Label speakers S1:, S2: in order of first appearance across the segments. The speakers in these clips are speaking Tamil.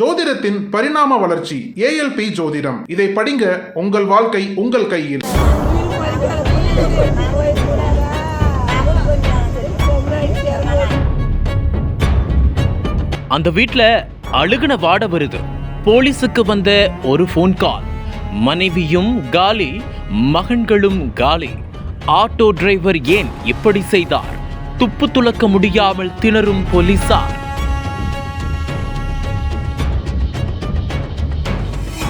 S1: ஜோதிடத்தின் பரிணாம வளர்ச்சி ஏஎல்பி ஜோதிடம். இதை படிங்க உங்கள் வாழ்க்கை உங்கள் கையில்.
S2: அந்த வீட்ல அழுகுன வாட வருது. போலீஸுக்கு வந்த ஒரு ஃபோன் கால் மனைவியும் காலி மகன்களும் காலி. ஆட்டோ டிரைவர் ஏன் இப்படி செய்தார்? துப்பு துலக்க முடியாமல் திணறும் போலீசார்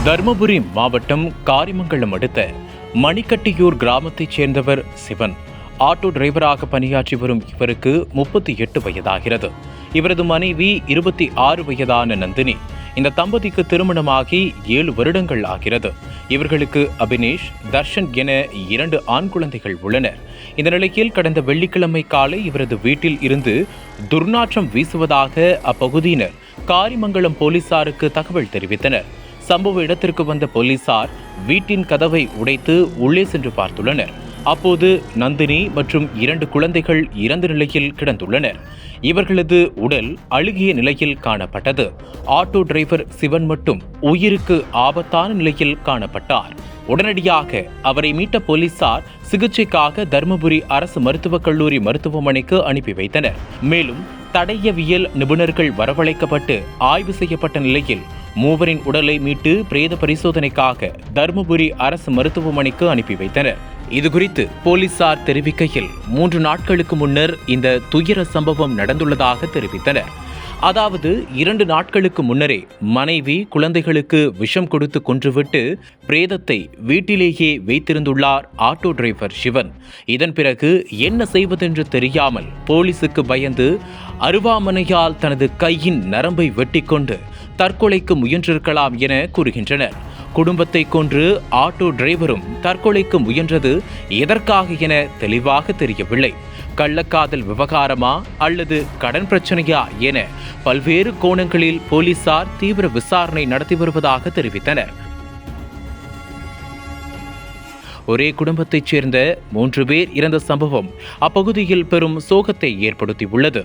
S2: தருமபுரி மாவட்டம் காரிமங்கலம் அடுத்த மணிக்கட்டியூர் கிராமத்தைச் சேர்ந்தவர் சிவன். ஆட்டோ டிரைவராக பணியாற்றி வரும் இவருக்கு முப்பத்தி எட்டு வயதாகிறது. இவரது மனைவி இருபத்தி ஆறு வயதான நந்தினி. இந்த தம்பதிக்கு திருமணமாகி ஏழு வருடங்கள் ஆகிறது. இவர்களுக்கு அபினேஷ் தர்ஷன் என இரண்டு ஆண் குழந்தைகள் உள்ளனர். இந்த நிலையில் கடந்த வெள்ளிக்கிழமை காலை இவரது வீட்டில் இருந்து துர்நாற்றம் வீசுவதாக அப்பகுதியினர் காரிமங்கலம் போலீசாருக்கு தகவல் தெரிவித்தனர். சம்பவ இடத்திற்கு வந்த போலீசார் வீட்டின் கதவை உடைத்து உள்ளே சென்று பார்த்துள்ளனர். அப்போது நந்தினி மற்றும் இரண்டு குழந்தைகள் இறந்த நிலையில் கிடந்துள்ளனர். இவர்களது உடல் அழுகிய நிலையில் காணப்பட்டது. ஆட்டோ டிரைவர் சிவன் மட்டும் உயிருக்கு ஆபத்தான நிலையில் காணப்பட்டார். உடனடியாக அவரை மீட்ட போலீசார் சிகிச்சைக்காக தருமபுரி அரசு மருத்துவக் கல்லூரி மருத்துவமனைக்கு அனுப்பி வைத்தனர். மேலும் தடையவியல் நிபுணர்கள் வரவழைக்கப்பட்டு ஆய்வு செய்யப்பட்ட நிலையில் மூவரின் உடலை மீட்டு பிரேத பரிசோதனைக்காக தருமபுரி அரசு மருத்துவமனைக்கு அனுப்பி வைத்தனர். இதுகுறித்து போலீசார் தெரிவிக்கையில் மூன்று நாட்களுக்கு முன்னர் இந்த துயர சம்பவம் நடந்துள்ளதாக தெரிவித்தனர். அதாவது இரண்டு நாட்களுக்கு முன்னரே மனைவி குழந்தைகளுக்கு விஷம் கொடுத்து கொன்றுவிட்டு பிரேதத்தை வீட்டிலேயே வைத்திருந்துள்ளார் ஆட்டோ டிரைவர் சிவன். இதன் பிறகு என்ன செய்வதென்று தெரியாமல் போலீசுக்கு பயந்து அருவாமனையால் தனது கையின் நரம்பை வெட்டிக்கொண்டு தற்கொலைக்கு முயன்றிருக்கலாம் என கூறுகின்றனர். குடும்பத்தை கொன்று ஆட்டோ டிரைவரும் தற்கொலைக்கு முயன்றது எதற்காக என தெளிவாக தெரியவில்லை. கள்ளக்காதல் விவகாரமா அல்லது கடன் பிரச்சனையா என பல்வேறு கோணங்களில் போலீசார் தீவிர விசாரணை நடத்தி வருவதாக தெரிவித்தனர். ஒரே குடும்பத்தைச் சேர்ந்த மூன்று பேர் இறந்த சம்பவம் அப்பகுதியில் பெரும் சோகத்தை ஏற்படுத்தியுள்ளது.